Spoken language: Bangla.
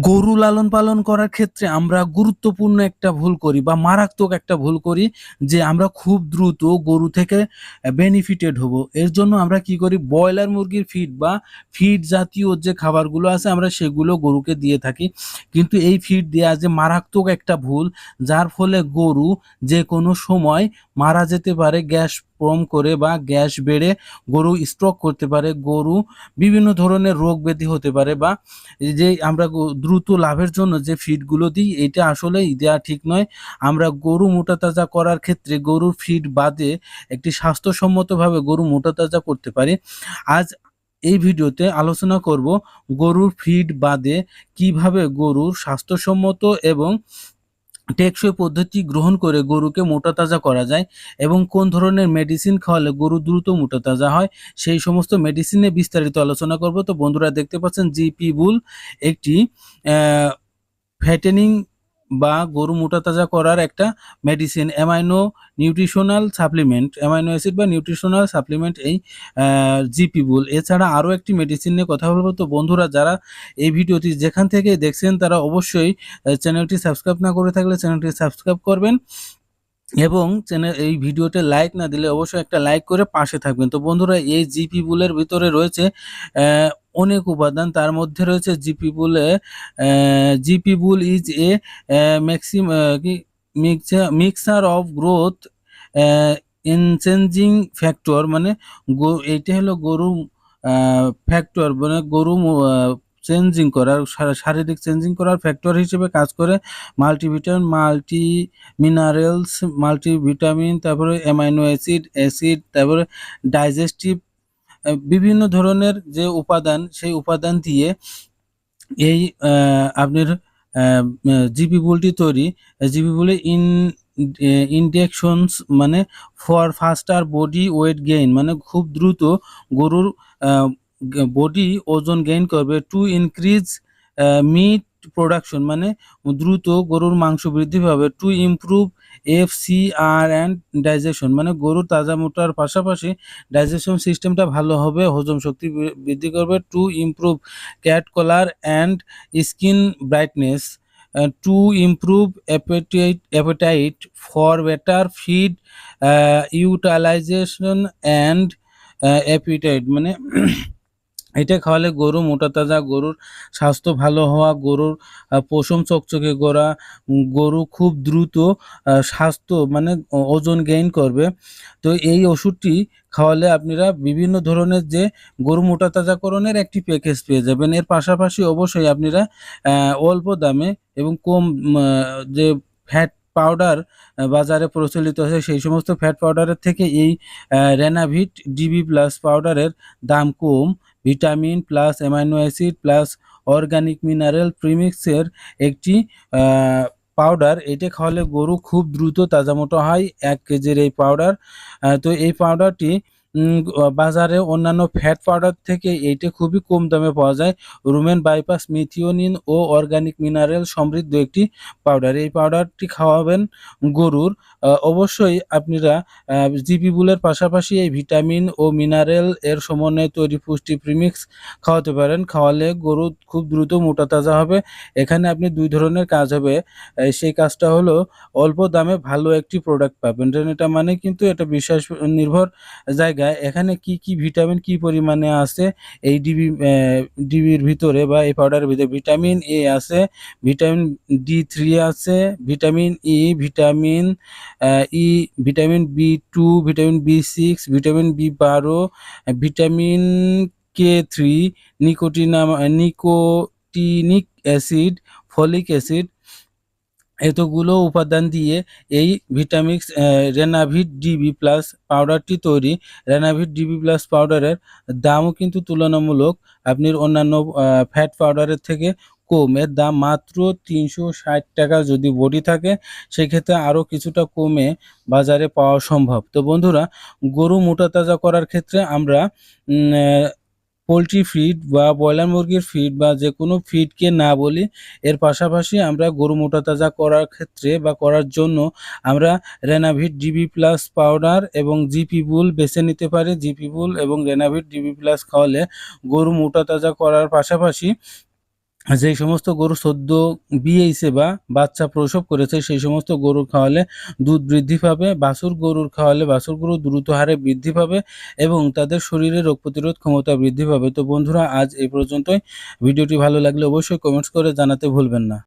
গরু লালন পালন করার ক্ষেত্রে আমরা গুরুত্বপূর্ণ একটা ভুল করি বা মারাত্মক একটা ভুল করি যে আমরা খুব দ্রুত গরু থেকে বেনিফিটেড হব। এর জন্য আমরা কি করি? ব্রয়লার মুরগির ফিড বা ফিড জাতীয় যে খাবারগুলো আছে আমরা সেগুলো গরুকে দিয়ে থাকি। কিন্তু এই ফিড দেওয়া যে মারাত্মক একটা ভুল, যার ফলে গরু যে কোনো সময় মারা যেতে পারে, গ্যাস কম করে বা গ্যাস বেড়ে গরু স্ট্রোক করতে পারে, গরু বিভিন্ন ধরনের রোগ ব্যাধি হতে পারে বা যে আমরা দ্রুত লাভের জন্য যে ফিডগুলো দিই, এটা আসলে দেওয়া ঠিক নয়। আমরা গরু মোটা তাজা করার ক্ষেত্রে গরুর ফিড বাদে একটি স্বাস্থ্যসম্মতভাবে গরু মোটা তাজা করতে পারি। আজ এই ভিডিওতে আলোচনা করব গরুর ফিড বাদে কীভাবে গরুর স্বাস্থ্যসম্মত এবং টেকসই পদ্ধতি গ্রহণ করে গরুকে মোটা তাজা করা যায় এবং কোন ধরনের মেডিসিন খাওয়ালে গরু দ্রুত মোটা তাজা হয়, সেই সমস্ত মেডিসিনে বিস্তারিত আলোচনা করব। তো বন্ধুরা দেখতে পাচ্ছেন জিপি বুল একটি ফ্যাটেনিং বা গরু মোটা তাজা করার একটা medicine amino nutritional supplement amino acid বা নিউট্রিশনাল সাপ্লিমেন্ট এই জিপি বুল এছাড়া আরও একটি মেডিসিন নিয়ে কথা বলব। তো বন্ধুরা, যারা এই ভিডিওটি যেখান থেকে দেখছেন, তারা অবশ্যই চ্যানেলটি সাবস্ক্রাইব না করে থাকলে চ্যানেলটি সাবস্ক্রাইব করবেন এবং চ্যানেল এই ভিডিওতে লাইক না দিলে অবশ্যই একটা লাইক করে পাশে থাকবেন। তো বন্ধুরা, এই জিপি বুলের ভিতরে রয়েছে অনেক উপাদান, তার মধ্যে রয়েছে জিপি বুলে GP bull is a maxim mixer of growth enhancing factor মানে এইটা হলো গরু ফ্যাক্টর মানে গরু চেঞ্জিং করার শারীরিক চেঞ্জিং করার ফ্যাক্টর হিসেবে কাজ করে। মাল্টিভিটামিন মাল্টি মিনারেলস মাল্টিভিটামিন তারপরে অ্যামাইনো অ্যাসিড অ্যাসিড তারপরে ডাইজেস্টিভ বিভিন্ন ধরনের যে উপাদান, সেই উপাদান দিয়ে এই আপনার জিপি বুলটি তৈরি। জিপি বুলে ইন ইনজেকশনস মানে for faster body weight gain মানে খুব দ্রুত গরুর বডি ওজন গেইন করবে। টু ইনক্রিজ মিট প্রোডাকশন মানে দ্রুত গরুর মাংস বৃদ্ধি পাবে to improve F C R and digestion মানে গরুর তাজা মোটার পাশাপাশি ডাইজেশন সিস্টেমটা ভালো হবে, হজম শক্তি বৃদ্ধি করবে to improve coat colour and skin brightness to improve appetite appetite for better feed utilization and appetite মানে এটা খাওয়ালে গরু মোটা তাজা গরুর স্বাস্থ্য ভালো হওয়া গরুর পশম চকচকে উম, গরু খুব দ্রুত স্বাস্থ্য মানে ওজন গেইন করবে। তো এই ওষুধটি খাওয়ালে আপনারা বিভিন্ন ধরনের যে গরু মোটা তাজাকরণের একটি প্যাকেজ পেয়ে যাবেন। এর পাশাপাশি অবশ্যই আপনারা অল্প দামে এবং কম যে ফ্যাট পাউডার বাজারে প্রচলিত আছে সেই সমস্ত ফ্যাট পাউডারের থেকে এই রেনাভিট ডিবি প্লাস পাউডারের দাম কম। Vitamin plus amino acid plus organic mineral প্রিমিক্সের একটি পাউডার। এটা খাওয়ালে গরু খুব দ্রুত তাজামোটো হয়, এক কেজির এই পাউডার। তো এই পাউডারটি বাজারে অন্যান্য ফ্যাট পাউডার থেকে এইটা খুবই কম দামে পাওয়া যায়। রুমেন বাইপাস, মিথিওনিন ও অর্গানিক মিনারেল সমৃদ্ধ একটি পাউডার। এই পাউডারটি খাওয়াবেন গরুর অবশ্যই আপনারা জিপি বুলের পাশাপাশি এই ভিটামিন ও মিনারেল এর সমন্বয়ে তৈরি পুষ্টি প্রিমিক্স খাওয়াতে পারেন। খাওয়ালে গরু খুব দ্রুত মোটা তাজা হবে। এখানে আপনি দুই ধরনের কাজ হবে। সেই কাজটা হলো, অল্প দামে ভালো একটি প্রোডাক্ট পাবেন। এটা মানে কিন্তু এটা বিশ্বাস নির্ভর জায়গায় এখানে কি কি ভিটামিন কি পরিমাণে আছে? এই ডিবি ডিবির ভিতরে বা এই পাউডারের ভিতরে ভিটামিন এ আছে ভিটামিন ডি থ্রি আছে vitamin E vitamin E, vitamin B two, vitamin B six, vitamin B বারো, vitamin K three nicotinamide nicotinic acid, folic acid এতগুলো উপাদান দিয়ে এই ভিটামিক্স রেনাভিট ডিবি প্লাস পাউডারটি তৈরি। রেনাভিট ডিবি প্লাস পাউডারের দামও কিন্তু তুলনামূলক আপনি অন্যান্য ফ্যাট পাউডারের থেকে কম, দাম মাত্র তিনশো ষাট টাকা যদি বডি থাকে, সেক্ষেত্রে আরও কিছুটা কমে বাজারে পাওয়া সম্ভব। তো বন্ধুরা, গরু মোটা তাজা করার ক্ষেত্রে আমরা পোলট্রি ফিড বা ব্রয়লার মুরগির ফিড বা যে কোনো ফিডকে না বলি, এর পাশাপাশি আমরা গরু মোটা তাজা করার ক্ষেত্রে বা করার জন্য আমরা রেনাভিট ডিবি প্লাস পাউডার এবং জিপি বুল বেছে নিতে পারি। জিপি বুল এবং রেনাভিট ডিবি প্লাস খাওয়ালে গরু মোটা তাজা করার পাশাপাশি যেই সমস্ত গরু সদ্য বিয়েছে বা বাচ্চা প্রসব করেছে, সেই সমস্ত গরু খাওয়ালে দুধ বৃদ্ধি পাবে, বাছুর গরুর খাওয়ালে বাছুর গরু দ্রুত হারে বৃদ্ধি পাবে এবং তাদের শরীরে রোগ প্রতিরোধ ক্ষমতা বৃদ্ধি পাবে। তো বন্ধুরা, আজ এই পর্যন্তই। ভিডিওটি ভালো লাগলে অবশ্যই কমেন্টস করে জানাতে ভুলবেন না।